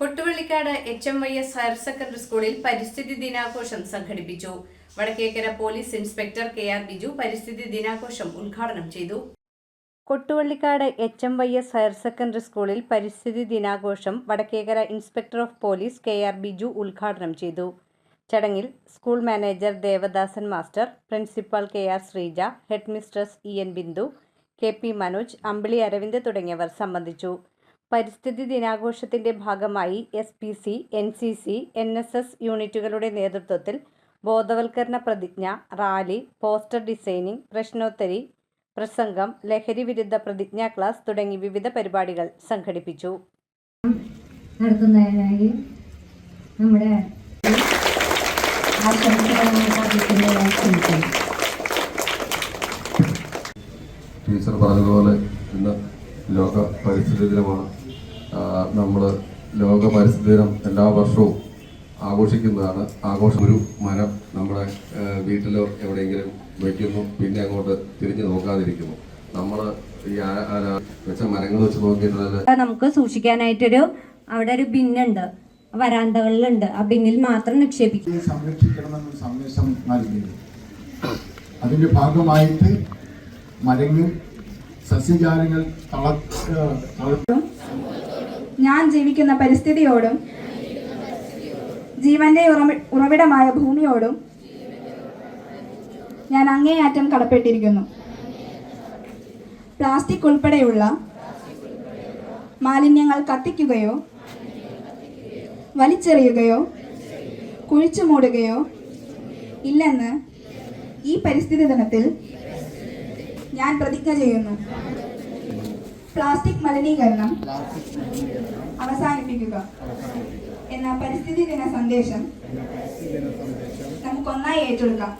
Kottuvallikkad H M Y S higher secondary സ്കൂളിൽ പരിസ്ഥിതി ദിനാഘോഷം സംഘടിപ്പിച്ചു. Vadakkekara police inspector K R Biju പരിസ്ഥിതി ദിനാഘോഷം ഉദ്ഘാടനം ചെയ്തു. Kottuvallikkad H M Y S higher secondary സ്കൂളിൽ പരിസ്ഥിതി ദിനാഘോഷം Vadakkekara inspector of police K R Biju ഉദ്ഘാടനം ചെയ്തു. ചടങ്ങിൽ school manager Devadasan master principal K R Sreeja head mistress E N Bindu K P Manoj Ambili Aravind തുടങ്ങിയവർ സംബന്ധിച്ചു. പരിസ്ഥിതി ദിനാഘോഷത്തിന്റെ ഭാഗമായി S P C N C C N S S യൂണിറ്റുകളുടെ നേതൃത്വത്തിൽ ബോധവൽക്കരണ പ്രതിജ്ഞ റാലി പോസ്റ്റർ ഡിസൈനിംഗ് പ്രശ്നോത്തരി പ്രസംഗം ലഹരി വിരുദ്ധ പ്രതിജ്ഞാ ക്ലാസ് തുടങ്ങി വിവിധ പരിപാടികൾ സംഘടിപ്പിച്ചു. നടത്തുന്നതിനായി നമ്മുടെ ആശംസകൾ ടീച്ചർ പറഞ്ഞതുപോലെ ഇന്ന് ലോക പരിസ്ഥിതി ദിനമാണ്. നമ്മൾ ലോക പരിസ്ഥിതി ദിനം എല്ലാ വർഷവും ആഘോഷിക്കുന്നതാണ്. ആഘോഷം ഒരു മരം നമ്മുടെ വീട്ടിലോ എവിടെയെങ്കിലും വയ്ക്കുന്നു പിന്നെ അങ്ങോട്ട് തിരിഞ്ഞു നോക്കാതിരിക്കുന്നു. നമ്മൾ ഈ വെച്ച മരങ്ങൾ വെച്ച് നോക്കിയിട്ടുള്ളത് നമുക്ക് സൂക്ഷിക്കാനായിട്ടൊരു അവിടെ ഒരു ബിന്നുണ്ട്. വരാന്തകളിലുണ്ട്. ആ ബിന്നിൽ മാത്രം നിക്ഷേപിക്കും. സംരക്ഷിക്കണമെന്ന് സന്ദേശം നൽകിയത്. അതിന്റെ ഭാഗമായിട്ട് മരങ്ങൾ സസ്യജാലങ്ങൾ തള ഞാൻ ജീവിക്കുന്ന പരിസ്ഥിതിയോടും ജീവന്റെ ഉറവിടമായ ഭൂമിയോടും ഞാൻ അങ്ങേയറ്റം കടപ്പെട്ടിരിക്കുന്നു. പ്ലാസ്റ്റിക് ഉൾപ്പെടെയുള്ള മാലിന്യങ്ങൾ കത്തിക്കുകയോ വലിച്ചെറിയുകയോ കുഴിച്ചു മൂടുകയോ ഇല്ലെന്ന് ഈ പരിസ്ഥിതി ദിനത്തിൽ ഞാൻ പ്രതിജ്ഞ ചെയ്യുന്നു. പ്ലാസ്റ്റിക് മലിനീകരണം അവസാനിപ്പിക്കുക. എന്ന പരിസ്ഥിതി ദിന സന്ദേശം നമുക്കൊന്നായി ഏറ്റെടുക്കാം.